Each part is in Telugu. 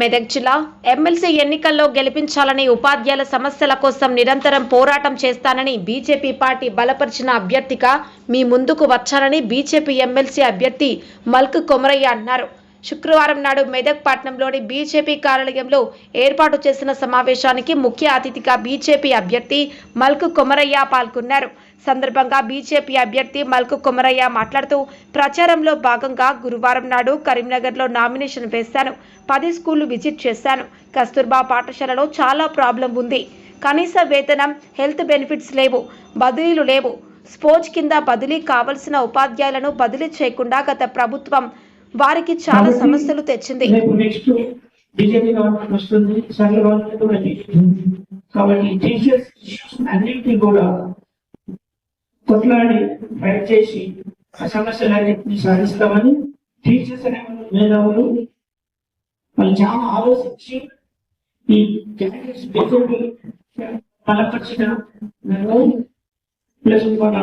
మెదక్ జిల్లా ఎమ్మెల్సీ ఎన్నికల్లో గెలిపించాలని ఉపాధ్యాయుల సమస్యల కోసం నిరంతరం పోరాటం చేస్తానని బీజేపీ పార్టీ బలపరిచిన అభ్యర్థిగా మీ ముందుకు వచ్చానని బీజేపీ ఎమ్మెల్సీ అభ్యర్థి మల్క్ కొమరయ్య అన్నారు. శుక్రవారం నాడు మెదక్ పట్టణంలోని బీజేపీ కార్యాలయంలో ఏర్పాటు చేసిన సమావేశానికి ముఖ్య అతిథిగా బీజేపీ అభ్యర్థి మల్క్ కొమరయ్య పాల్గొన్నారు. సందర్భంగా బీజేపీ అభ్యర్థి మల్కు కొమరయ్య మాట్లాడుతూ ప్రచారంలో భాగంగా గురువారం నాడు కరీంనగర్లో నామినేషన్ వేశాను. పది స్కూళ్ళు విజిట్ చేశాను. కస్తూర్బా పాఠశాలలో చాలా ప్రాబ్లం ఉంది. కనీస వేతనం హెల్త్ బెనిఫిట్స్ లేవు బదిలీలు లేవు. స్పోర్ట్స్ కింద బదిలీ కావలసిన ఉపాధ్యాయులను బదిలీ చేయకుండా గత ప్రభుత్వం వారికి చాలా సమస్యలు తెచ్చింది బీజేపీ గవర్నమెంట్ వస్తుంది సెంట్రల్ గవర్నమెంట్ కూడా. కాబట్టి టీచర్స్ ఇష్యూస్ అన్నింటినీ కూడా కొట్లాడి ఫైట్ చేసి ఆ సమస్యలన్నింటినీ సాధిస్తామని టీచర్స్ అనే మేధావులు వాళ్ళు చాలా ఆలోచించి ఈ క్యాండిడేట్స్ బీజేపీ బలపరిచిన ప్లస్ మన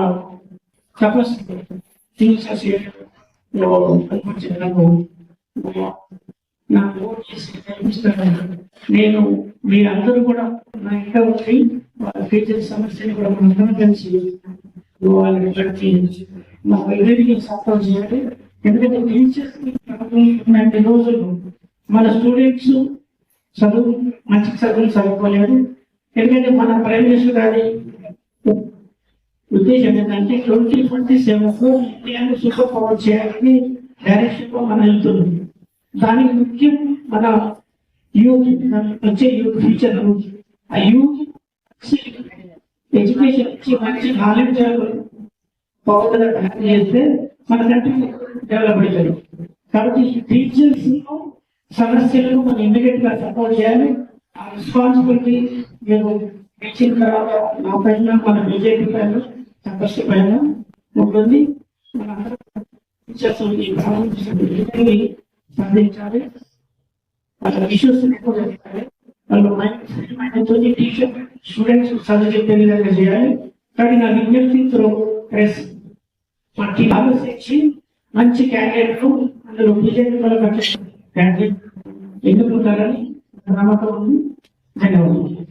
కెపాసిటీ టీచర్స్ కల్పించిన నాకు నాకు నేను మీరందరూ కూడా నా ఇంట్లో వచ్చి వాళ్ళ టీచర్ సమస్యని కూడా మనందరం కలిసి వాళ్ళని బట్టి మా లైబ్రరీకి సపోర్ట్ చేయాలి. ఎందుకంటే టీచర్స్ ఉన్నటువంటి రోజులు మన స్టూడెంట్స్ చదువు మంచి చదువులు చదువుకోలేదు. ఎందుకంటే మన ప్రైమ్ మినిస్టర్ గారి ఉద్దేశం ఏంటంటే ట్వంటీ ట్వంటీ సెవెన్లో ఇండియాను సూపర్ పవర్ చేయాలని డైరెక్షన్లో మనం వెళ్తున్నాం. దానికి ముఖ్యం మన యూత్ వచ్చే యూత్ ఫ్యూచర్ ఆ యూత్ ఎడ్యుకేషన్ ఇచ్చి మంచి నాలెడ్జ్ పవర్ చేస్తే మన కంట్రీ డెవలప్ అవుతారు కాబట్టి టీచర్స్ సమస్యలను మనం ఇమీడియట్గా సపోర్ట్ చేయాలి. ఆ రెస్పాన్సిబిలిటీ మీరు ఇచ్చిన తర్వాత నా పైన మన బీజేపీ పైన సమస్య పైన ఉంటుంది మనందరం టీచర్స్ ఈ ప్రారంభించిన సాధించాలి వాళ్ళ ఇష్యూస్ ఎక్కువ చేయాలి వాళ్ళు మైండ్ టీచర్ స్టూడెంట్స్ చదువు చెప్పే విధంగా చేయాలి కానీ నా విజ్ఞప్తి త్రో ప్రెస్ మనకి ఆలోచించి మంచి క్యాండిడేట్ అందులో బీజేపీ వాళ్ళ క్యాండిడేట్ ఎన్నుకుంటారని నమ్మకం ఉంది ధన్యవాదాలు